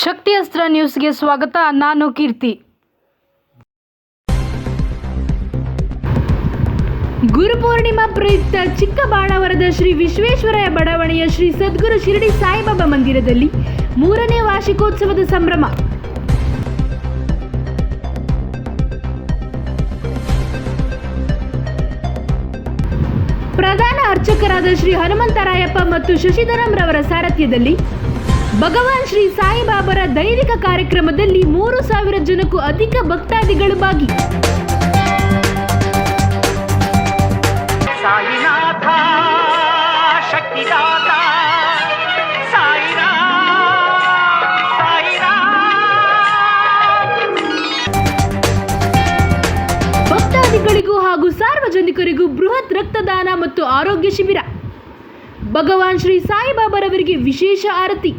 ಶಕ್ತಿ ಅಸ್ತ್ರ ನ್ಯೂಸ್ಗೆ ಸ್ವಾಗತ, ನಾನು ಕೀರ್ತಿ. ಗುರುಪೂರ್ಣಿಮಾ ಪ್ರಯುಕ್ತ ಚಿಕ್ಕಬಾಣಾವರದ ಶ್ರೀ ವಿಶ್ವೇಶ್ವರಯ್ಯ ಬಡಾವಣೆಯ ಶ್ರೀ ಸದ್ಗುರು ಶಿರಡಿ ಸಾಯಿಬಾಬಾ ಮಂದಿರದಲ್ಲಿ ಮೂರನೇ ವಾರ್ಷಿಕೋತ್ಸವದ ಸಂಭ್ರಮ. ಪ್ರಧಾನ ಅರ್ಚಕರಾದ ಶ್ರೀ ಹನುಮಂತರಾಯಪ್ಪ ಮತ್ತು ಶಶಿಧರಂ ರವರ ಸಾರಥ್ಯದಲ್ಲಿ ಭಗವಾನ್ ಶ್ರೀ ಸಾಯಿಬಾಬರ ದೈನಿಕ ಕಾರ್ಯಕ್ರಮದಲ್ಲಿ ಮೂರು ಸಾವಿರ ಜನಕ್ಕೂ ಅಧಿಕ ಭಕ್ತಾದಿಗಳು ಭಾಗಿ ಭಕ್ತಾದಿಗಳಿಗೂ ಹಾಗೂ ಸಾರ್ವಜನಿಕರಿಗೂ ಬೃಹತ್ ರಕ್ತದಾನ ಮತ್ತು ಆರೋಗ್ಯ ಶಿಬಿರ. ಭಗವಾನ್ ಶ್ರೀ ಸಾಯಿಬಾಬರವರಿಗೆ ವಿಶೇಷ ಆರತಿ.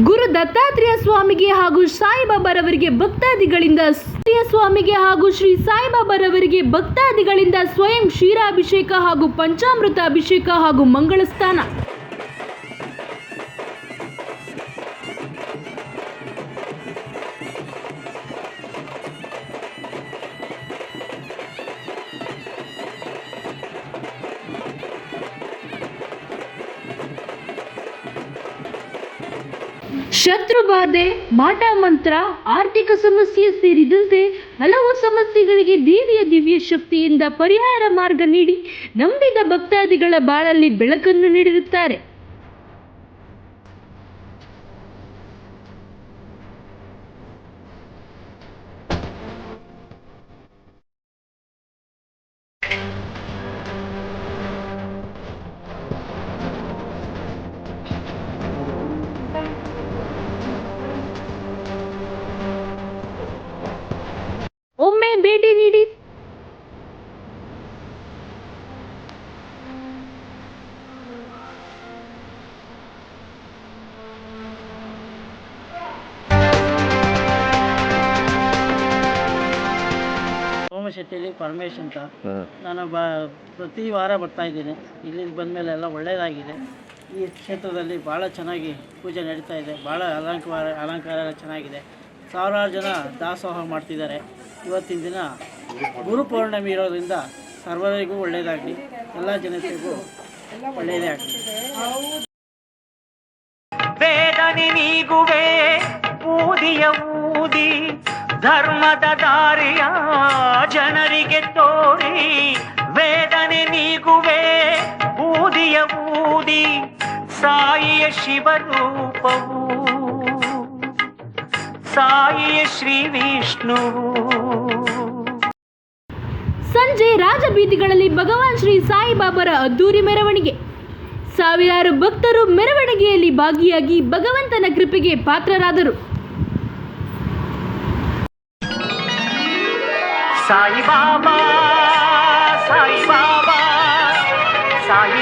ಗುರು ದತ್ತಾತ್ರೇಯ ಸ್ವಾಮಿಗೆ ಹಾಗೂ ಸಾಯಿಬಾಬಾರವರಿಗೆ ಭಕ್ತಾದಿಗಳಿಂದ ಸ್ವಾಮಿಗೆ ಹಾಗೂ ಶ್ರೀ ಸಾಯಿಬಾಬಾರವರಿಗೆ ಭಕ್ತಾದಿಗಳಿಂದ ಸ್ವಯಂ ಕ್ಷೀರಾಭಿಷೇಕ ಹಾಗೂ ಪಂಚಾಮೃತ ಅಭಿಷೇಕ ಹಾಗೂ ಮಂಗಳ ಶತ್ರುಬಾಧೆ ಮಾಟ ಮಂತ್ರ, ಆರ್ಥಿಕ ಸಮಸ್ಯೆ ಸೇರಿದಂತೆ ಹಲವು ಸಮಸ್ಯೆಗಳಿಗೆ ದೇವಿಯ ದಿವ್ಯ ಶಕ್ತಿಯಿಂದ ಪರಿಹಾರ ಮಾರ್ಗ ನೀಡಿ ನಂಬಿದ ಭಕ್ತಾದಿಗಳ ಬಾಳಲ್ಲಿ ಬೆಳಕನ್ನು ನೀಡಿರುತ್ತಾರೆ. ಸೋಮಶೆಟ್ಟಿಲಿ ಪರಮೇಶ್ ಅಂತ. ನಾನು ಬ ಪ್ರತಿ ವಾರ ಬರ್ತಾ ಇದ್ದೀನಿ. ಇಲ್ಲಿ ಬಂದಮೇಲೆ ಎಲ್ಲ ಒಳ್ಳೆಯದಾಗಿದೆ ಈ ಕ್ಷೇತ್ರದಲ್ಲಿ ಭಾಳ ಚೆನ್ನಾಗಿ ಪೂಜೆ ನಡೀತಾ ಇದೆ. ಭಾಳ ಅಲಂಕಾರ ಅಲಂಕಾರ ಎಲ್ಲ ಚೆನ್ನಾಗಿದೆ. ಸಾವಿರಾರು ಜನ ದಾಸೋಹ ಮಾಡ್ತಿದ್ದಾರೆ. ಇವತ್ತಿನ ದಿನ ಗುರು ಪೌರ್ಣಮಿ ಇರೋದ್ರಿಂದ ಸರ್ವರಿಗೂ ಒಳ್ಳೆಯದಾಗಲಿ ಎಲ್ಲ ಜನತೆಗೂ ಒಳ್ಳೆಯದೇ ಆಗಲಿ. ವೇದನೆ ನೀಗುವೆ ಊದಿಯ ಊದಿ ಧರ್ಮದ ದಾರಿಯ ಶಿವರೂಪವು ಸಾಯಿಯ ಶ್ರೀ ವಿಷ್ಣು. ಸಂಜೆ ರಾಜಬೀದಿಗಳಲ್ಲಿ ಭಗವಾನ್ ಶ್ರೀ ಸಾಯಿಬಾಬರ ಅದ್ದೂರಿ ಮೆರವಣಿಗೆ. ಸಾವಿರಾರು ಭಕ್ತರು ಮೆರವಣಿಗೆಯಲ್ಲಿ ಭಾಗಿಯಾಗಿ ಭಗವಂತನ ಕೃಪೆಗೆ ಪಾತ್ರರಾದರು. ಸಾಯಿ ಬಾಬಾ ಸಾಯಿ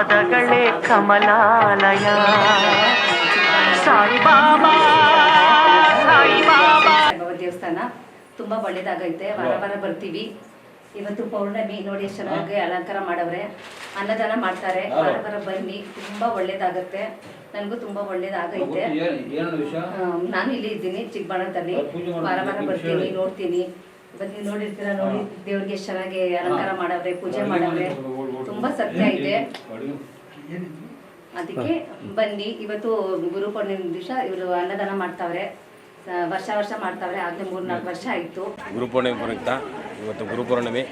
ಪಾದಗಳೇ ಕಮಲಾಲಯ. ಸಾಯಿ ಬಾಬಾ ಸಾಯಿ ಬಾಬಾ. ಸಾಯಿಬಾಬಾ ದೇವಸ್ಥಾನ ತುಂಬಾ ಒಳ್ಳೇದಾಗೈತೆ. ವಾರ ವಾರ ಬರ್ತೀವಿ. ಇವತ್ತು ಪೌರ್ಣಮಿ ನೋಡಿ ಎಷ್ಟು ಚೆನ್ನಾಗಿ ಅಲಂಕಾರ ಮಾಡವ್ರೆ. ಅನ್ನದಾನ ಮಾಡ್ತಾರೆ. ವಾರ ವಾರ ಬನ್ನಿ ತುಂಬಾ ಒಳ್ಳೇದಾಗತ್ತೆ. ನನಗೂ ತುಂಬಾ ಒಳ್ಳೇದಾಗೈತೆ. ನಾನು ಇಲ್ಲಿ ಇದ್ದೀನಿ ಚಿಕ್ಕಬಳ್ಳಾಪುರದಲ್ಲಿ. ವಾರ ವಾರ ಬರ್ತೀನಿ ನೋಡ್ತೀನಿ. ಇವತ್ತು ನೀವು ನೋಡಿರ್ತೀರ ನೋಡಿ ದೇವ್ರಿಗೆ ಎಷ್ಟು ಚೆನ್ನಾಗಿ ಅಲಂಕಾರ ಮಾಡವ್ರೆ ಪೂಜೆ ಮಾಡವ್ರೆ. ತುಂಬಾ ಸತ್ಯ ಇದೆ. ಅದಕ್ಕೆ ಬನ್ನಿ ಇವತ್ತು ಗುರು ಪೂರ್ಣಿಮೆ ದಿವಸ ಇವರು ಅನ್ನದಾನ ಮಾಡ್ತಾವ್ರೆ. ವರ್ಷ ವರ್ಷ ಮಾಡ್ತಾವ್ರೆ. ಆಗ್ಲೇ ಮೂರ್ನಾಲ್ಕು ವರ್ಷ ಆಯ್ತು. ಗುರುಪೂರ್ಣಿಮೆ ಪ್ರಯುಕ್ತ ಇವತ್ತು ಗುರುಪೂರ್ಣಿಮೆ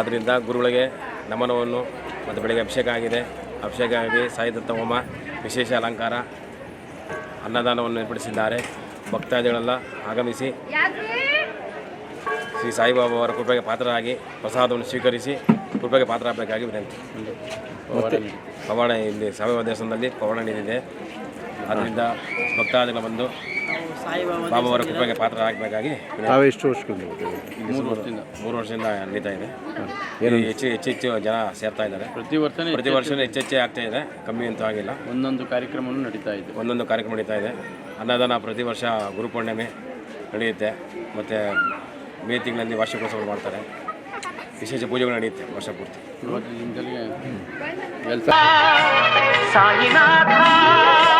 ಆದ್ದರಿಂದ ಗುರುಗಳಿಗೆ ನಮನವನ್ನು ಮತ್ತು ಬೆಳಗ್ಗೆ ಅಭಿಷೇಕ ಆಗಿದೆ. ಅಭಿಷೇಕ ಆಗಿ ಸಾಯಿದತ್ತ ಹೋಮ ವಿಶೇಷ ಅಲಂಕಾರ ಅನ್ನದಾನವನ್ನು ಏರ್ಪಡಿಸಿದ್ದಾರೆ. ಭಕ್ತಾದಿಗಳೆಲ್ಲ ಆಗಮಿಸಿ ಶ್ರೀ ಸಾಯಿಬಾಬಾ ಅವರ ಕೃಪೆಗೆ ಪಾತ್ರರಾಗಿ ಪ್ರಸಾದವನ್ನು ಸ್ವೀಕರಿಸಿ ಕೃಪೆಗೆ ಪಾತ್ರರಾಗಬೇಕಾಗಿ ವಿನಂತಿ. ಪವಾಡ ಇಲ್ಲಿ ಸಾಯಿಬಾಬಾ ದೇವಸ್ಥಾನದಲ್ಲಿ ಪವಾಡ ನೀಡಿದೆ ಅದರಿಂದ ಭಕ್ತಾದಿಗಳು ಬಂದು ಬಾಬಾವರ ಸಾಯಿಬಾಬಾ ಬಾಬಾ ಅವರ ಕೃಪೆಗೆ ಪಾತ್ರ ಆಗಬೇಕಾಗಿ ಎಷ್ಟು ವರ್ಷದಿಂದ ಮೂರು ವರ್ಷದಿಂದ. ಮೂರು ವರ್ಷದಿಂದ ನಡೀತಾ ಇದೆ. ಏನು ಹೆಚ್ಚು ಹೆಚ್ಚೆಚ್ಚು ಹೆಚ್ಚು ಜನ ಸೇರ್ತಾ ಇದ್ದಾರೆ. ಪ್ರತಿ ವರ್ಷ ಪ್ರತಿ ವರ್ಷ ಹೆಚ್ಚೆಚ್ಚೇ ಆಗ್ತಾ ಇದೆ. ಕಮ್ಮಿ ಅಂತೂ ಆಗಿಲ್ಲ. ಒಂದೊಂದು ಕಾರ್ಯಕ್ರಮವನ್ನು ನಡೀತಾ ಇದೆ. ಒಂದೊಂದು ಕಾರ್ಯಕ್ರಮ ನಡೀತಾ ಇದೆ. ಅನ್ನದಾನ ಪ್ರತಿ ವರ್ಷ ಗುರುಪೂರ್ಣಿಮೆ ನಡೆಯುತ್ತೆ. ಮತ್ತು ಮೇ ತಿಂಗಳಲ್ಲಿ ವಾರ್ಷಿಕೋತ್ಸವ ಮಾಡ್ತಾರೆ. ವಿಶೇಷ ಪೂಜೆಗಳು ನಡೆಯುತ್ತೆ ವರ್ಷ ಪೂರ್ತಿ ಇವತ್ತು ದಿನದಲ್ಲಿ ಸಾಯಿನಾಥ ಶಕ್ತಿದಾತ